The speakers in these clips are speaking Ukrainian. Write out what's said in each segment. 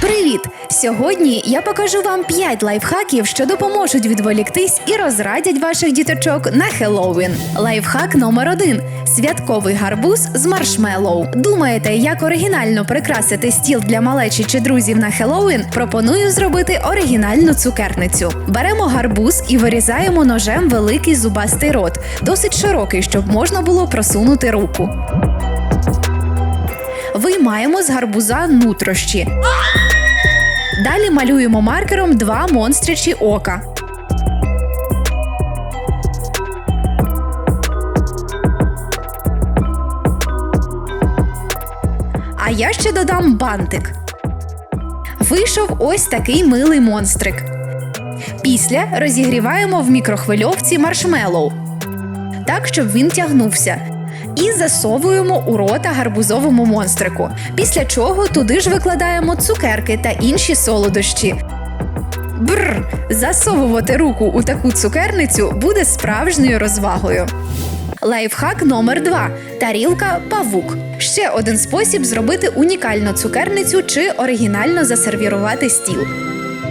Привіт! Сьогодні я покажу вам 5 лайфхаків, що допоможуть відволіктись і розрадять ваших діточок на Хеллоуін. Лайфхак номер 1 святковий гарбуз з маршмеллоу. Думаєте, як оригінально прикрасити стіл для малечі чи друзів на Хеллоуін? Пропоную зробити оригінальну цукерницю. Беремо гарбуз і вирізаємо ножем великий зубастий рот, досить широкий, щоб можна було просунути руку. Виймаємо з гарбуза нутрощі. Далі малюємо маркером два монстрячі ока. А я ще додам бантик. Вийшов ось такий милий монстрик. Після розігріваємо в мікрохвильовці маршмеллоу, так, щоб він тягнувся. І засовуємо у рота гарбузовому монстрику. Після чого туди ж викладаємо цукерки та інші солодощі. Бррр! Засовувати руку у таку цукерницю буде справжньою розвагою. Лайфхак номер 2 тарілка павук. Ще один спосіб зробити унікальну цукерницю чи оригінально засервірувати стіл.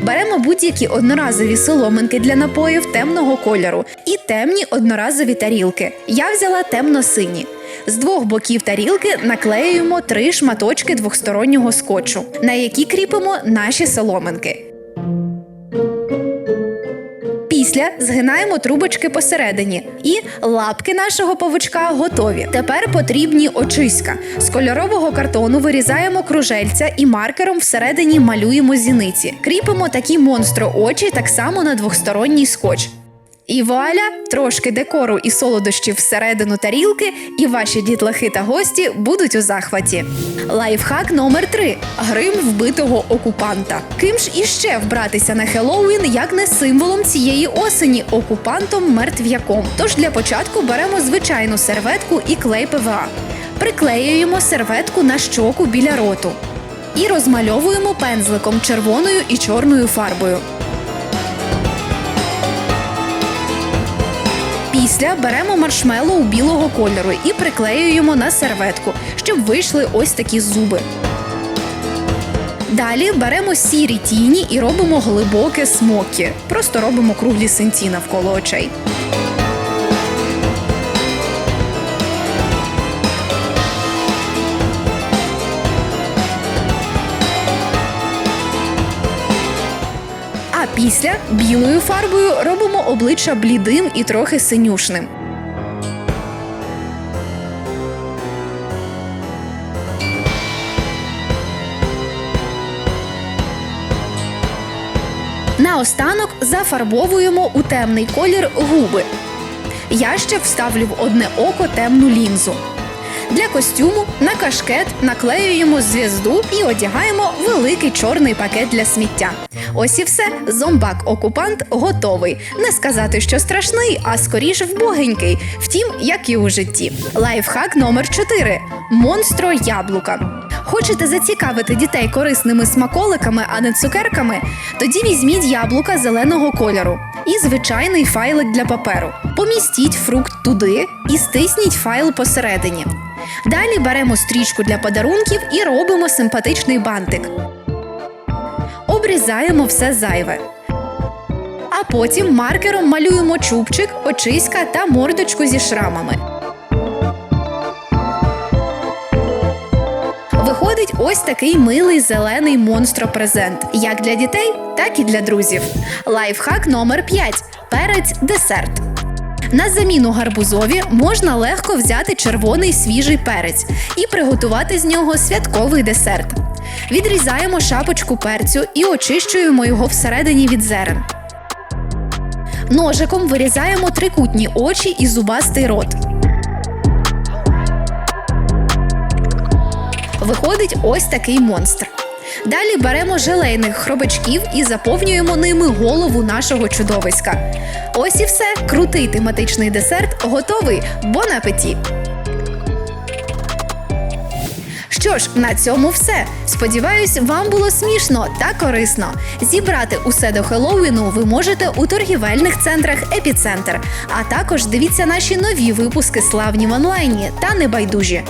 Беремо будь-які одноразові соломинки для напоїв темного кольору і темні одноразові тарілки. Я взяла темно-сині. З двох боків тарілки наклеюємо три шматочки двохстороннього скотчу, на які кріпимо наші соломинки. Після згинаємо трубочки посередині, і лапки нашого павучка готові. Тепер потрібні очиська. З кольорового картону вирізаємо кружельця і маркером всередині малюємо зіниці. Кріпимо такі монстро очі так само на двохсторонній скотч. І вуаля, трошки декору і солодощів всередину тарілки, і ваші дітлахи та гості будуть у захваті. Лайфхак номер 3 грим вбитого окупанта. Ким ж іще вбратися на Хеллоуін, як не символом цієї осені окупантом мертв'яком. Тож для початку беремо звичайну серветку і клей ПВА. Приклеюємо серветку на щоку біля роту і розмальовуємо пензликом червоною і чорною фарбою. Після беремо маршмеллоу білого кольору і приклеюємо на серветку, щоб вийшли ось такі зуби. Далі беремо сірі тіні і робимо глибоке смокі. Просто робимо круглі синці навколо очей. Після білою фарбою робимо обличчя блідим і трохи синюшним. Наостанок зафарбовуємо у темний колір губи. Я ще вставлю в одне око темну лінзу. Для костюму на кашкет наклеюємо зв'язду і одягаємо великий чорний пакет для сміття. Ось і все. Зомбак-окупант готовий. Не сказати, що страшний, а скоріш вбогенький. Втім, як і у житті. Лайфхак номер 4 монстро яблука. Хочете зацікавити дітей корисними смаколиками, а не цукерками? Тоді візьміть яблука зеленого кольору і звичайний файлик для паперу. Помістіть фрукт туди і стисніть файл посередині. Далі беремо стрічку для подарунків і робимо симпатичний бантик. Обрізаємо все зайве. А потім маркером малюємо чубчик, очиська та мордочку зі шрамами. Виходить ось такий милий зелений монстро-презент, як для дітей, так і для друзів. Лайфхак номер 5 перець десерт. На заміну гарбузові можна легко взяти червоний свіжий перець і приготувати з нього святковий десерт. Відрізаємо шапочку перцю і очищуємо його всередині від зерен. Ножиком вирізаємо трикутні очі і зубастий рот. Виходить ось такий монстр. Далі беремо желейних хробачків і заповнюємо ними голову нашого чудовиська. Ось і все. Крутий тематичний десерт готовий. Бон апеті! Що ж, на цьому все. Сподіваюсь, вам було смішно та корисно. Зібрати усе до Хеллоуіну ви можете у торгівельних центрах Епіцентр. А також дивіться наші нові випуски славні в онлайні та небайдужі.